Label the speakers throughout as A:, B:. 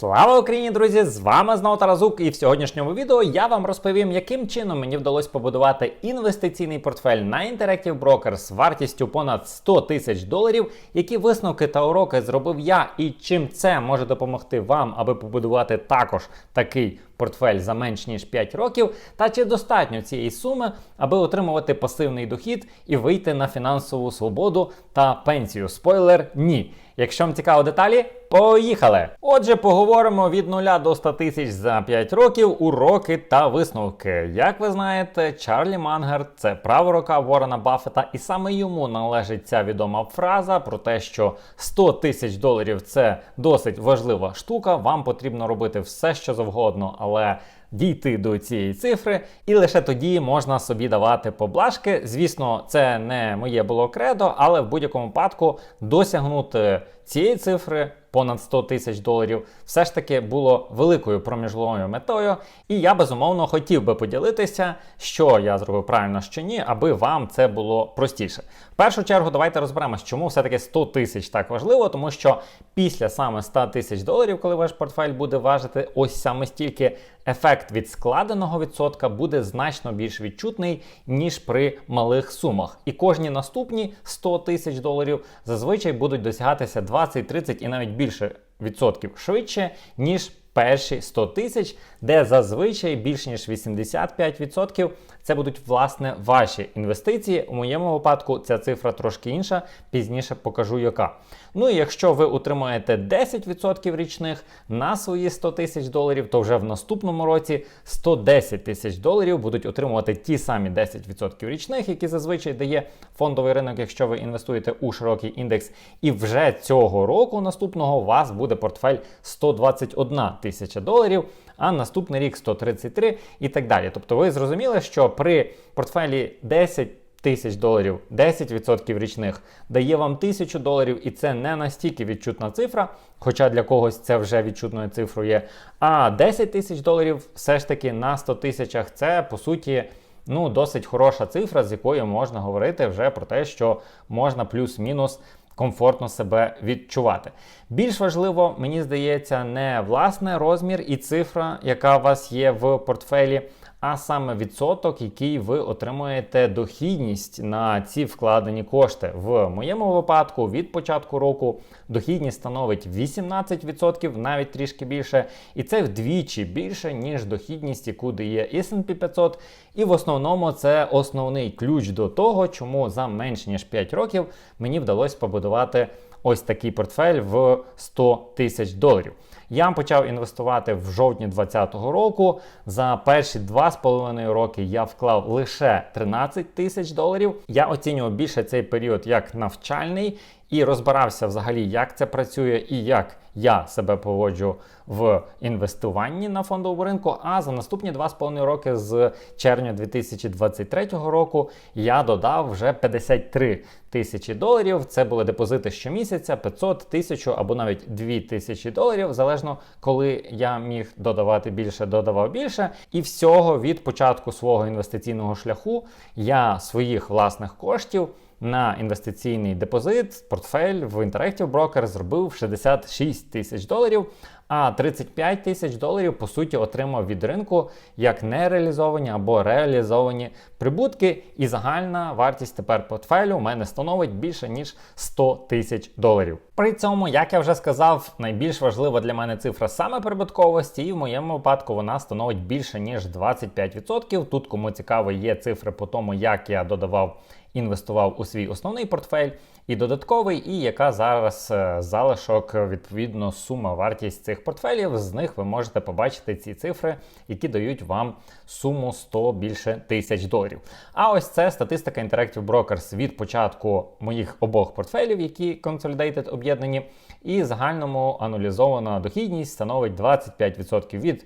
A: Слава Україні, друзі! З вами знову Таразук, і в сьогоднішньому відео я вам розповім, яким чином мені вдалося побудувати інвестиційний портфель на Interactive Brokers з вартістю понад 100 тисяч доларів, які висновки та уроки зробив я, і чим це може допомогти вам, аби побудувати також такий портфель за менш ніж 5 років, та чи достатньо цієї суми, аби отримувати пасивний дохід і вийти на фінансову свободу та пенсію. Спойлер, ні. Якщо вам цікаво деталі, поїхали! Отже, поговоримо від 0 до 100 тисяч за 5 років, уроки та висновки. Як ви знаєте, Чарлі Мангер це права рука Ворона Баффета, і саме йому належить ця відома фраза про те, що 100 тисяч доларів це досить важлива штука. Вам потрібно робити все, що завгодно, але дійти до цієї цифри, і лише тоді можна собі давати поблажки. Звісно, це не моє було кредо, але в будь-якому випадку досягнути цієї цифри. Понад 100 тисяч доларів все ж таки було великою проміжловою метою, і я безумовно хотів би поділитися, що я зробив правильно, що ні, аби вам це було простіше. Першу чергу, давайте розберемось, чому все-таки 100 тисяч так важливо, тому що після саме 100 тисяч доларів, коли ваш портфель буде важити ось саме стільки, ефект від складеного відсотка буде значно більш відчутний, ніж при малих сумах. І кожні наступні 100 тисяч доларів зазвичай будуть досягатися 20, 30 і навіть більше відсотків швидше, ніж перші 100 тисяч, де зазвичай більш ніж 85% це будуть власне ваші інвестиції. У моєму випадку ця цифра трошки інша, пізніше покажу яка. Ну і якщо ви утримуєте 10% річних на свої 100 тисяч доларів, то вже в наступному році 110 тисяч доларів будуть отримувати ті самі 10% річних, які зазвичай дає фондовий ринок, якщо ви інвестуєте у широкий індекс. І вже цього року наступного у вас буде портфель 121 тисяча доларів, а наступний рік 133 і так далі. Тобто ви зрозуміли, що при портфелі 10 тисяч доларів, 10% річних дає вам 1000 доларів, і це не настільки відчутна цифра, хоча для когось це вже відчутною цифрою є. А 10 тисяч доларів все ж таки на 100 тисячах це по суті. Ну, досить хороша цифра, з якою можна говорити вже про те, що можна плюс-мінус комфортно себе відчувати. Більш важливо, мені здається, не власне розмір і цифра, яка у вас є в портфелі, а саме відсоток, який ви отримуєте дохідність на ці вкладені кошти. В моєму випадку від початку року дохідність становить 18%, навіть трішки більше, і це вдвічі більше, ніж дохідність, яку дає S&P 500. І в основному це основний ключ до того, чому за менш ніж 5 років мені вдалося побудувати ось такий портфель в 100 тисяч доларів. Я почав інвестувати в жовтні 2020 року. За перші 2,5 роки я вклав лише 13 тисяч доларів. Я оцінював більше цей період як навчальний і розбирався взагалі, як це працює і як я себе поводжу в інвестуванні на фондовому ринку. А за наступні 2,5 роки з червня 2023 року я додав вже 53 тисячі доларів. Це були депозити щомісяця, 500, 1000 або навіть 2 тисячі доларів, залежно коли я міг додавати більше, додавав більше. І всього від початку свого інвестиційного шляху я своїх власних коштів на інвестиційний депозит, портфель в Interactive Broker зробив 66 тисяч доларів, а 35 тисяч доларів, по суті, отримав від ринку як нереалізовані або реалізовані прибутки. І загальна вартість тепер портфелю у мене становить більше ніж 100 тисяч доларів. При цьому, як я вже сказав, найбільш важлива для мене цифра саме прибутковості, і в моєму випадку вона становить більше ніж 25%. Тут кому цікаво, є цифри по тому, як я додавав інвестував у свій основний портфель і додатковий, і яка зараз е, залишок, відповідно, сума вартість цих портфелів. З них ви можете побачити ці цифри, які дають вам суму 100 більше тисяч доларів. А ось це статистика Interactive Brokers від початку моїх обох портфелів, які Consolidated об'єднані, і загальному аналізована дохідність становить 25% від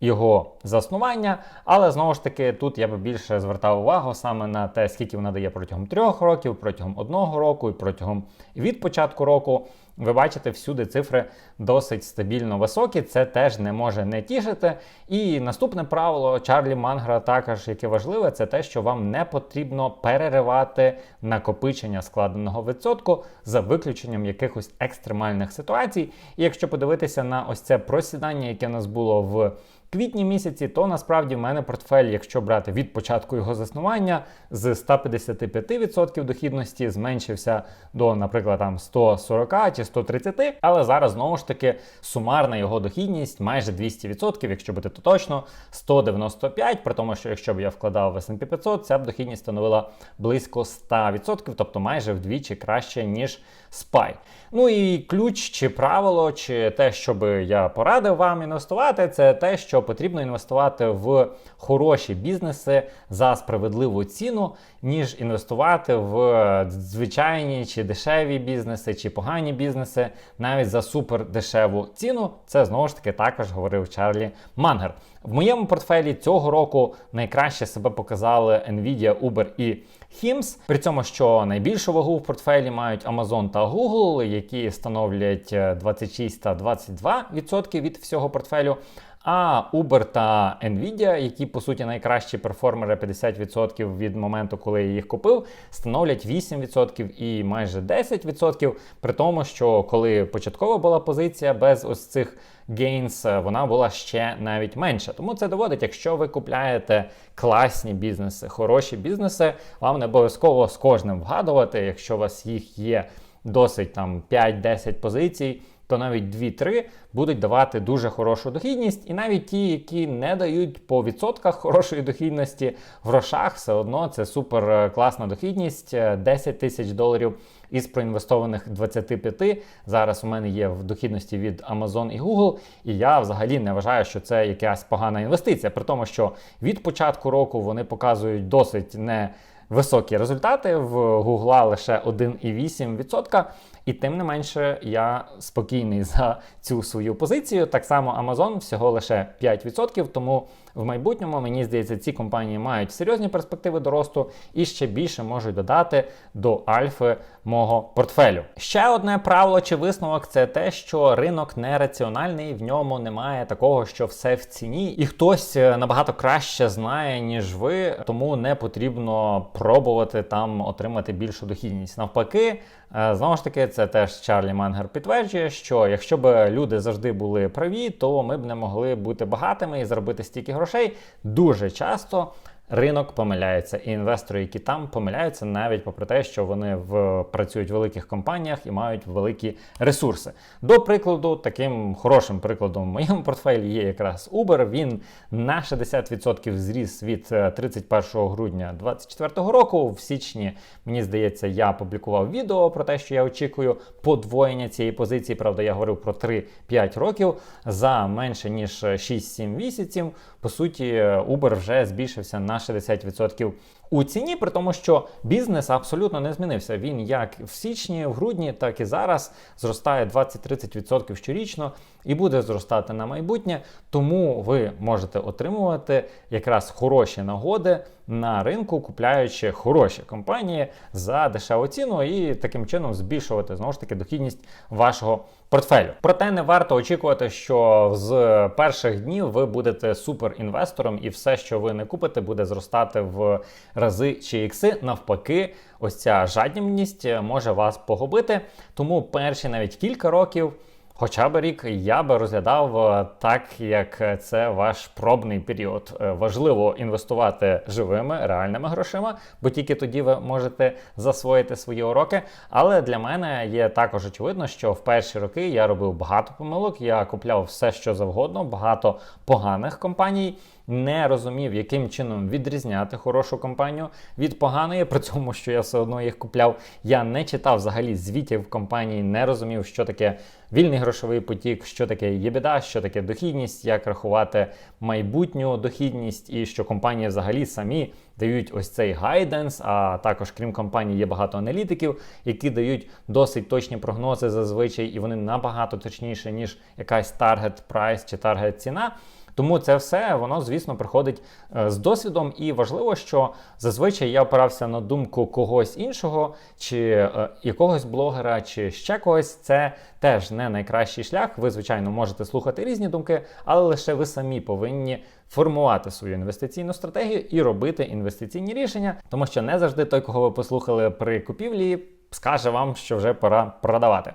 A: його заснування, але знову ж таки тут я би більше звертав увагу саме на те, скільки вона дає протягом трьох років, протягом одного року і протягом від початку року. ви бачите, всюди цифри досить стабільно високі. Це теж не може не тішити. І наступне правило Чарлі Мангра, також яке важливе, це те, що вам не потрібно переривати накопичення складеного відсотку за виключенням якихось екстремальних ситуацій. І якщо подивитися на ось це просідання, яке у нас було в квітні місяці, то насправді в мене портфель, якщо брати від початку його заснування, з 155% дохідності зменшився до, наприклад, там 140 чи 130, але зараз знову ж таки сумарна його дохідність майже 200%, якщо бути то точно, 195, при тому, що якщо б я вкладав в S&P 500, ця б дохідність становила близько 100%, тобто майже вдвічі краще, ніж SPY. Ну і ключ чи правило, чи те, що би я порадив вам інвестувати, це те, що потрібно інвестувати в хороші бізнеси за справедливу ціну, ніж інвестувати в звичайні чи дешеві бізнеси, чи погані бізнеси, навіть за супер дешеву ціну. Це знову ж таки також говорив Чарлі Мангер. В моєму портфелі цього року найкраще себе показали Nvidia, Uber і HIMS. При цьому, що найбільшу вагу в портфелі мають Amazon та Google, які становлять 26 та 22% від всього портфелю. А Uber та Nvidia, які по суті найкращі перформери 50% від моменту, коли я їх купив, становлять 8% і майже 10%. При тому, що коли початкова була позиція без ось цих gains, вона була ще навіть менша. Тому це доводить, якщо ви купляєте класні бізнеси, хороші бізнеси, вам не обов'язково з кожним вгадувати, якщо у вас їх є досить там 5-10 позицій то навіть 2-3 будуть давати дуже хорошу дохідність, і навіть ті, які не дають по відсотках хорошої дохідності в грошах, все одно це супер е, класна дохідність, 10 е, тисяч доларів із проінвестованих 25. Зараз у мене є в дохідності від Amazon і Google, і я взагалі не вважаю, що це якась погана інвестиція, при тому, що від початку року вони показують досить не високі результати. В Гугла лише 1,8%. І тим не менше я спокійний за цю свою позицію. Так само Amazon всього лише 5%. Тому в майбутньому мені здається, ці компанії мають серйозні перспективи до росту і ще більше можуть додати до альфи мого портфелю. Ще одне правило чи висновок це те, що ринок нераціональний, в ньому немає такого, що все в ціні, і хтось е, набагато краще знає, ніж ви, тому не потрібно пробувати там отримати більшу дохідність. Навпаки, знову ж таки, це теж Чарлі Мангер підтверджує, що якщо б люди завжди були праві, то ми б не могли бути багатими і заробити стільки грошей. Дуже часто ринок помиляється, і інвестори, які там помиляються, навіть попри те, що вони в працюють в великих компаніях і мають великі ресурси. До прикладу, таким хорошим прикладом в моєму портфелі є якраз Uber. Він на 60% зріс від 31 е, грудня 2024 року. В січні, мені здається, я публікував відео про те, що я очікую подвоєння цієї позиції. Правда, я говорив про 3-5 років за менше ніж 6-7 місяців. По суті, Uber вже збільшився на 60% у ціні, при тому, що бізнес абсолютно не змінився. Він як в січні, в грудні, так і зараз зростає 20-30% щорічно і буде зростати на майбутнє. Тому ви можете отримувати якраз хороші нагоди на ринку, купляючи хороші компанії за дешеву ціну і таким чином збільшувати знову ж таки дохідність вашого портфелю. Проте не варто очікувати, що з перших днів ви будете суперінвестором, і все, що ви не купите, буде зростати в рази чи ікси. Навпаки, ось ця жадібність може вас погубити. Тому перші навіть кілька років. Хоча б рік я би розглядав е, так, як це ваш пробний період. Е, важливо інвестувати живими реальними грошима, бо тільки тоді ви можете засвоїти свої уроки. Але для мене є також очевидно, що в перші роки я робив багато помилок, я купляв все, що завгодно, багато поганих компаній не розумів, яким чином відрізняти хорошу компанію від поганої, при цьому, що я все одно їх купляв. Я не читав взагалі звітів компанії, не розумів, що таке вільний грошовий потік, що таке єбіда, що таке дохідність, як рахувати майбутню дохідність, і що компанії взагалі самі дають ось цей гайденс. А також, крім компаній, є багато аналітиків, які дають досить точні прогнози зазвичай, і вони набагато точніші, ніж якась таргет прайс чи таргет ціна. Тому це все воно, звісно, приходить е, з досвідом, і важливо, що зазвичай я опирався на думку когось іншого, чи е, якогось блогера, чи ще когось. Це теж не найкращий шлях. Ви, звичайно, можете слухати різні думки, але лише ви самі повинні формувати свою інвестиційну стратегію і робити інвестиційні рішення, тому що не завжди той, кого ви послухали при купівлі, скаже вам, що вже пора продавати.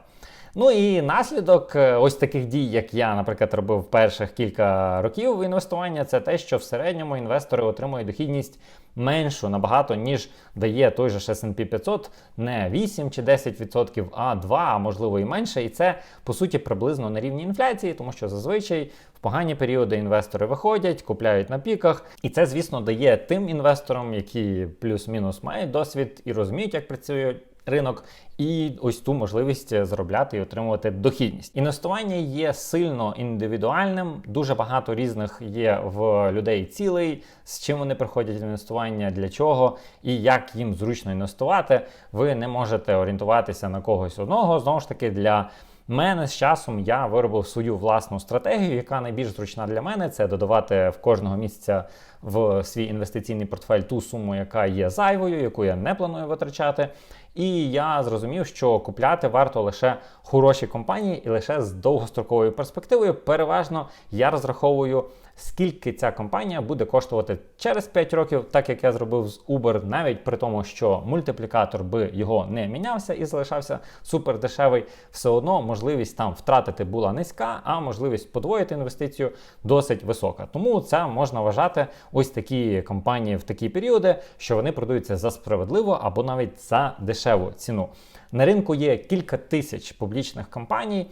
A: Ну і наслідок е, ось таких дій, як я, наприклад, робив перших кілька років інвестування, це те, що в середньому інвестори отримують дохідність меншу набагато, ніж дає той же S&P 500, не 8 чи 10%, а 2, а можливо і менше. І це по суті приблизно на рівні інфляції, тому що зазвичай в погані періоди інвестори виходять, купляють на піках. І це, звісно, дає тим інвесторам, які плюс-мінус мають досвід і розуміють, як працює ринок, і ось ту можливість заробляти і отримувати дохідність. Інвестування є сильно індивідуальним. Дуже багато різних є в людей цілей, з чим вони приходять інвестування, для чого і як їм зручно інвестувати. Ви не можете орієнтуватися на когось одного. Знову ж таки, для мене з часом я виробив свою власну стратегію, яка найбільш зручна для мене це додавати в кожного місяця в свій інвестиційний портфель ту суму, яка є зайвою, яку я не планую витрачати. І я зрозумів, що купляти варто лише хороші компанії і лише з довгостроковою перспективою. Переважно я розраховую скільки ця компанія буде коштувати через 5 років, так як я зробив з Uber, навіть при тому, що мультиплікатор би його не мінявся і залишався супер дешевий, все одно можливість там втратити була низька, а можливість подвоїти інвестицію досить висока. Тому це можна вважати ось такі компанії в такі періоди, що вони продаються за справедливо або навіть за дешеву ціну. На ринку є кілька тисяч публічних компаній.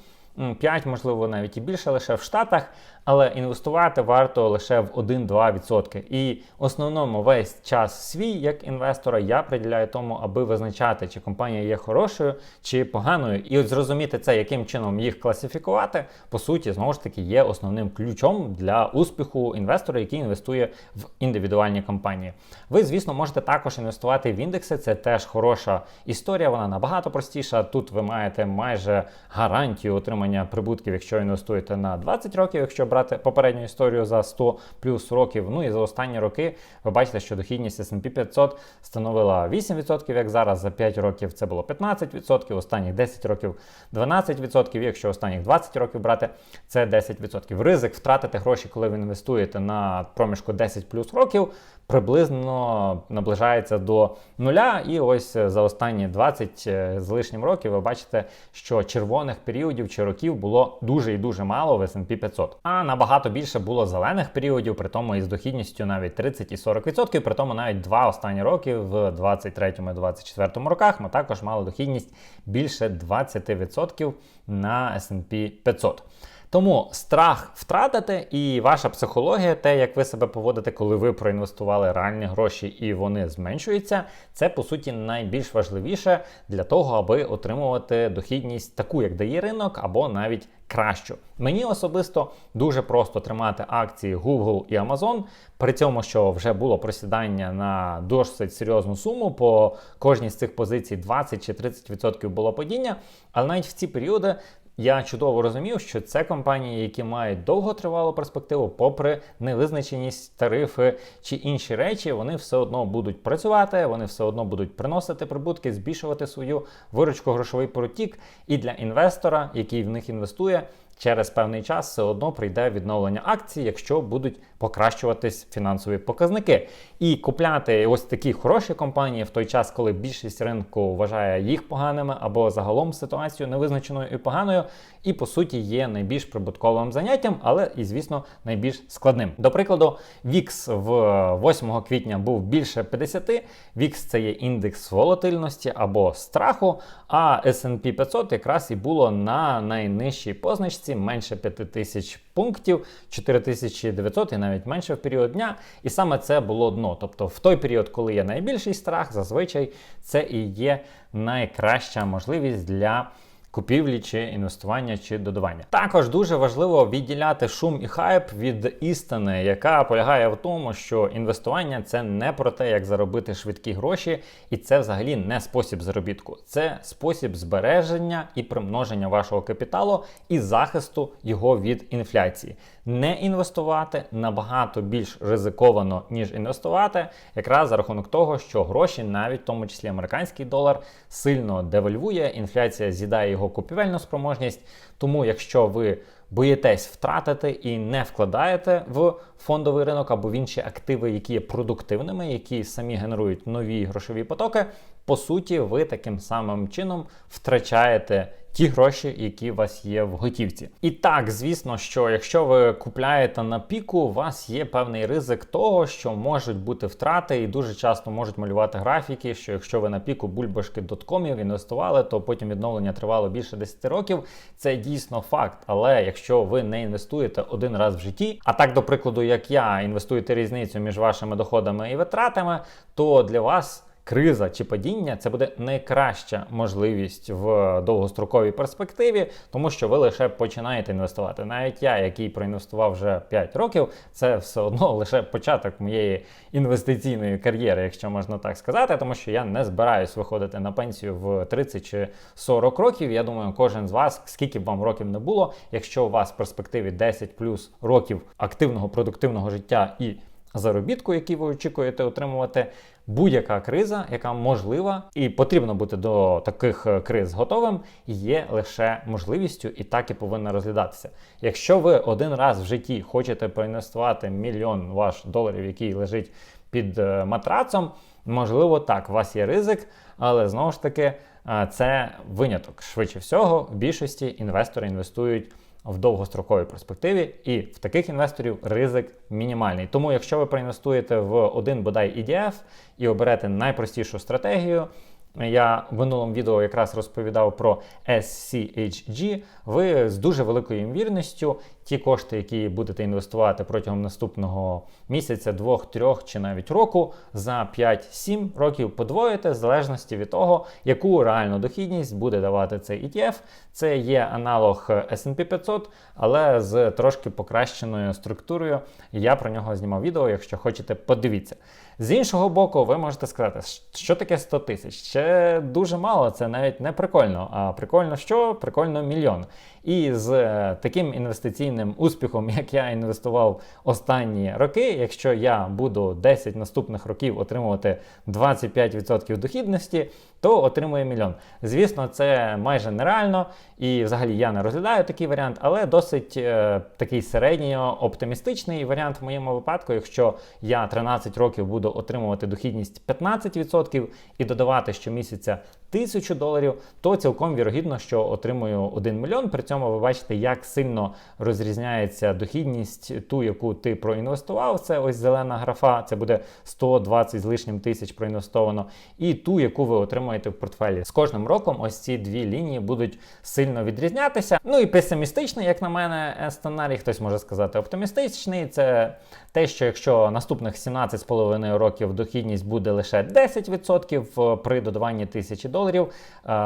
A: 5, можливо, навіть і більше лише в Штатах, але інвестувати варто лише в 1-2%. І основному весь час свій як інвестора я приділяю тому, аби визначати, чи компанія є хорошою чи поганою. І от зрозуміти це, яким чином їх класифікувати, по суті, знову ж таки, є основним ключом для успіху інвестора, який інвестує в індивідуальні компанії. Ви, звісно, можете також інвестувати в індекси. Це теж хороша історія, вона набагато простіша. Тут ви маєте майже гарантію отримання прибутків, якщо інвестуєте на 20 років, якщо брати попередню історію за 100 плюс років. Ну і за останні роки ви бачите, що дохідність S&P 500 становила 8%, як зараз за 5 років це було 15%, останніх 10 років 12%, якщо останніх 20 років брати, це 10%. Ризик втратити гроші, коли ви інвестуєте на проміжку 10 плюс років, приблизно наближається до нуля. І ось за останні 20 е, з лишнім років ви бачите, що червоних періодів чи років було дуже і дуже мало в S&P 500. А набагато більше було зелених періодів, при тому із дохідністю навіть 30 і 40%, при тому навіть два останні роки в 23 і 24 роках ми також мали дохідність більше 20% на S&P 500. Тому страх втратити і ваша психологія, те, як ви себе поводите, коли ви проінвестували реальні гроші і вони зменшуються, це по суті найбільш важливіше для того, аби отримувати дохідність таку, як дає ринок, або навіть кращу. Мені особисто дуже просто тримати акції Google і Amazon, при цьому, що вже було просідання на досить серйозну суму, по кожній з цих позицій 20 чи 30% було падіння. Але навіть в ці періоди я чудово розумів, що це компанії, які мають довготривалу перспективу, попри невизначеність, тарифи чи інші речі, вони все одно будуть працювати, вони все одно будуть приносити прибутки, збільшувати свою виручку грошовий потік. І для інвестора, який в них інвестує, через певний час все одно прийде відновлення акцій, якщо будуть покращуватись фінансові показники. І купляти ось такі хороші компанії в той час, коли більшість ринку вважає їх поганими або загалом ситуацію невизначеною і поганою, і по суті є найбільш прибутковим заняттям, але і, звісно, найбільш складним. До прикладу, VIX в 8 квітня був більше 50. VIX це є індекс волатильності або страху, а S&P 500 якраз і було на найнижчій позначці менше 5000 пунктів, 4900 і навіть менше в період дня. І саме це було дно. Тобто, в той період, коли є найбільший страх, зазвичай це і є найкраща можливість для купівлі чи інвестування чи додавання. Також дуже важливо відділяти шум і хайп від істини, яка полягає в тому, що інвестування це не про те, як заробити швидкі гроші, і це взагалі не спосіб заробітку, це спосіб збереження і примноження вашого капіталу і захисту його від інфляції. Не інвестувати набагато більш ризиковано, ніж інвестувати, якраз за рахунок того, що гроші, навіть в тому числі американський долар, сильно девальвує, інфляція з'їдає його купівельну спроможність. Тому, якщо ви боїтесь втратити і не вкладаєте в фондовий ринок або в інші активи, які є продуктивними, які самі генерують нові грошові потоки, по суті, ви таким самим чином втрачаєте ті гроші, які у вас є в готівці. І так, звісно, що якщо ви купляєте на піку, у вас є певний ризик того, що можуть бути втрати, і дуже часто можуть малювати графіки, що якщо ви на піку бульбашки доткомів інвестували, то потім відновлення тривало більше 10 років. Це дійсно факт. Але якщо ви не інвестуєте один раз в житті, а так, до прикладу, як я інвестуєте різницю між вашими доходами і витратами, то для вас криза чи падіння це буде найкраща можливість в довгостроковій перспективі, тому що ви лише починаєте інвестувати. Навіть я, який проінвестував вже 5 років, це все одно лише початок моєї інвестиційної кар'єри, якщо можна так сказати, тому що я не збираюсь виходити на пенсію в 30 чи 40 років. Я думаю, кожен з вас, скільки б вам років не було, якщо у вас в перспективі 10 плюс років активного продуктивного життя і заробітку, який ви очікуєте отримувати, будь-яка криза, яка можлива, і потрібно бути до таких е, криз готовим, є лише можливістю і так і повинна розглядатися. Якщо ви один раз в житті хочете проінвестувати мільйон ваш доларів, який лежить під е, матрацом, можливо, так, у вас є ризик, але знову ж таки е, це виняток. Швидше всього, в більшості інвестори інвестують в довгостроковій перспективі, і в таких інвесторів ризик мінімальний. Тому, якщо ви проінвестуєте в один бодай ETF і оберете найпростішу стратегію. Я в минулому відео якраз розповідав про SCHG. Ви з дуже великою ймовірністю ті кошти, які будете інвестувати протягом наступного місяця, двох, трьох чи навіть року, за 5-7 років подвоїте, в залежності від того, яку реальну дохідність буде давати цей ETF. Це є аналог SP 500, але з трошки покращеною структурою. Я про нього знімав відео. Якщо хочете, подивіться. З іншого боку, ви можете сказати, що таке 100 тисяч. Ще дуже мало, це навіть не прикольно. А прикольно що? Прикольно мільйон. І з е, таким інвестиційним успіхом, як я інвестував останні роки, якщо я буду 10 наступних років отримувати 25% дохідності, то отримує мільйон. Звісно, це майже нереально, і взагалі я не розглядаю такий варіант, але досить е, такий середньо оптимістичний варіант в моєму випадку, якщо я 13 років буду отримувати дохідність 15% і додавати щомісяця тисячу доларів, то цілком вірогідно, що отримую 1 мільйон. При цьому ви бачите, як сильно розрізняється дохідність, ту, яку ти проінвестував. Це ось зелена графа, це буде 120 з лишнім тисяч проінвестовано, і ту, яку ви отримуєте в портфелі. З кожним роком ось ці дві лінії будуть сильно відрізнятися. Ну і песимістичний, як на мене, сценарій, хтось може сказати, оптимістичний. Це те, що якщо наступних 17,5 років дохідність буде лише 10% при додаванні тисячі доларів доларів,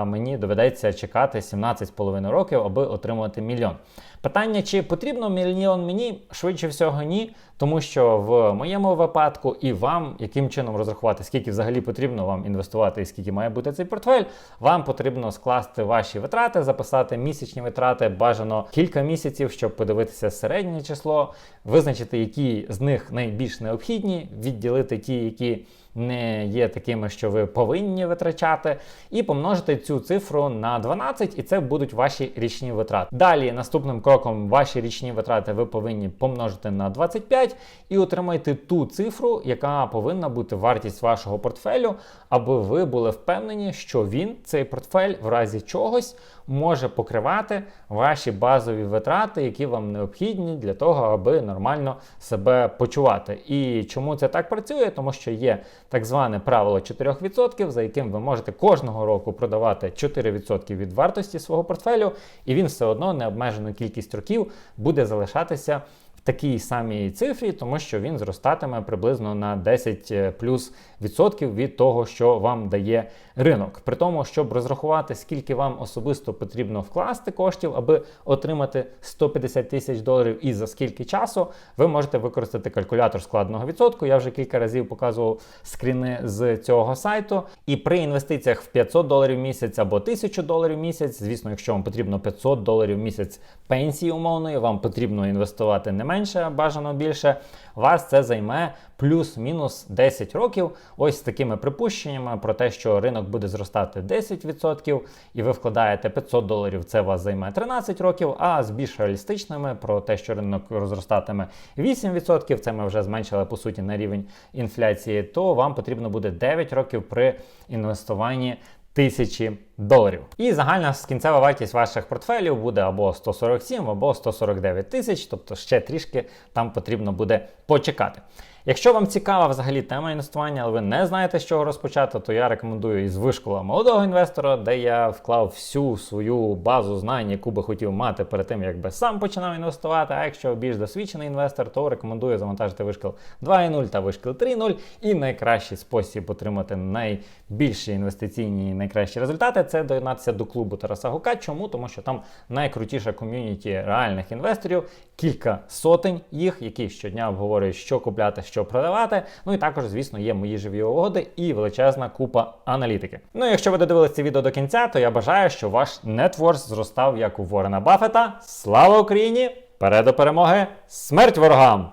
A: мені доведеться чекати 17,5 років, аби отримати мільйон. Питання, чи потрібно мільйон мені, швидше всього, ні, тому що в моєму випадку і вам, яким чином розрахувати, скільки взагалі потрібно вам інвестувати і скільки має бути цей портфель, вам потрібно скласти ваші витрати, записати місячні витрати, бажано кілька місяців, щоб подивитися середнє число, визначити, які з них найбільш необхідні, відділити ті, які не є такими, що ви повинні витрачати, і помножити цю цифру на 12, і це будуть ваші річні витрати. Далі наступним кроком ваші річні витрати ви повинні помножити на 25 і отримайте ту цифру, яка повинна бути вартість вашого портфелю, аби ви були впевнені, що він, цей портфель, в разі чогось може покривати ваші базові витрати, які вам необхідні для того, аби нормально себе почувати. І чому це так працює? Тому що є так зване правило 4%, за яким ви можете кожного року продавати 4% від вартості свого портфелю, і він все одно необмежену кількість років буде залишатися такій самій цифрі, тому що він зростатиме приблизно на 10 е, плюс відсотків від того, що вам дає ринок. При тому, щоб розрахувати, скільки вам особисто потрібно вкласти коштів, аби отримати 150 тисяч доларів і за скільки часу, ви можете використати калькулятор складного відсотку. Я вже кілька разів показував скріни з цього сайту. І при інвестиціях в 500 доларів місяць або 1000 доларів місяць, звісно, якщо вам потрібно 500 доларів місяць пенсії умовної, вам потрібно інвестувати не менше, а бажано більше. Вас це займе плюс-мінус 10 років. Ось з такими припущеннями про те, що ринок буде зростати 10%, і ви вкладаєте 500 доларів, це вас займе 13 років. А з більш реалістичними про те, що ринок розростатиме 8%, це ми вже зменшили по суті на рівень інфляції, то вам потрібно буде 9 років при інвестуванні тисячі доларів. І загальна кінцева вартість ваших портфелів буде або 147, або 149 тисяч, тобто ще трішки там потрібно буде почекати. Якщо вам цікава взагалі тема інвестування, але ви не знаєте, з чого розпочати, то я рекомендую із вишкола молодого інвестора, де я вклав всю свою базу знань, яку би хотів мати перед тим, як би сам починав інвестувати. А якщо більш досвідчений інвестор, то рекомендую завантажити вишкіл 2.0 та вишкіл 3.0. І найкращий спосіб отримати найбільші інвестиційні і найкращі результати це доєднатися до клубу Тараса Гука. Чому? Тому що там найкрутіша ком'юніті реальних інвесторів, кілька сотень їх, які щодня обговорюють, що купляти, що продавати. Ну і також, звісно, є мої живі угоди і величезна купа аналітики. Ну якщо ви додивилися це відео до кінця, то я бажаю, що ваш нетворс зростав як у Ворена Баффета. Слава Україні! Перед до перемоги! Смерть ворогам!